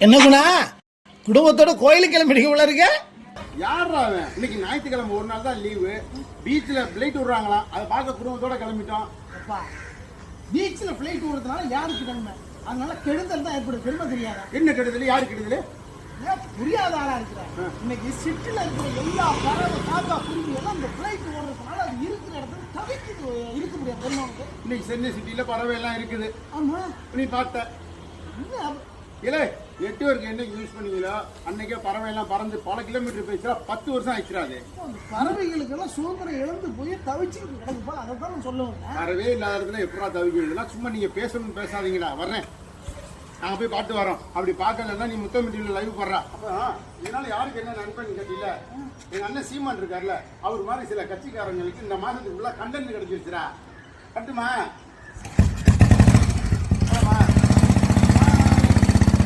என்ன குணா குடும்பத்தோட கோயிலுக்கு கிளம்பிடுங்க உள்ள இருக்க. யாரா அவன்? இன்னைக்கு ஞாயிற்றுக்கிழமை ஒரு நாள் தான் லீவு பீச்சில் பிளைட் விடுறாங்களாம். அதை பார்க்க குடும்பத்தோட கிளம்பிட்டோம். அப்பா பீச்சில் ஃப்ளைட் விடுறதுனால யாருக்கு நன்மை அதனால கெடுதல் தான் ஏற்படும். பெருமை தெரியாதா? என்ன கெடுதல்? யாரு கெடுதல்? ஏன் புரியாத ஆளா இருக்கிறேன் இன்னைக்கு சிட்டில இருக்கிற எல்லா பறவை காக்கா குருவி எல்லாம் இந்த ஃப்ளைட் ஓடுறதுனால அது இருக்கிற இடத்துல தவிக்குது. இருக்க முடியாது. தெரியுமா உனக்கு? இன்னைக்கு சென்னை சிட்டியில் பறவை எல்லாம் இருக்குது. ஆமா. நீ பார்த்த. இல்லை நெட்ஒர்க் என்னைக்கு யூஸ் பண்ணீங்களோ அன்னைக்கே பறவை எல்லாம் பறந்து பல கிலோமீட்டர் போயிடுச்சா பத்து வருஷம் ஆயிடுச்சுடா அது. அந்த பறவைகளுக்கெல்லாம் சுதந்திரம் இழந்து போய் தவிச்சுக்கிட்டு கிடக்குப்பா அதை தான் நான் சொல்ல வந்தேன் பறவே இல்லாத இடத்துல எப்படா தவிக்கிறதுலாம் சும்மா நீங்க பேசணும்னு பேசாதீங்கடா வர்றேன். நாங்க போய் பார்த்து வரோம். அப்படி பார்க்கலன்னா நீ முத்தமிட்டியில் லைவ் போடுறா. அப்போ இதனால யாருக்கு என்ன நண்பன் கேட்டீங்கள? எங்க அண்ணன் சீமான் இருக்கார்ல அவர் மாதிரி சில கட்சிக்காரங்களுக்கு இந்த மாசத்துக்குள்ள கண்டென்ட் கிடைச்சிருச்சுடா. கட்டுமா?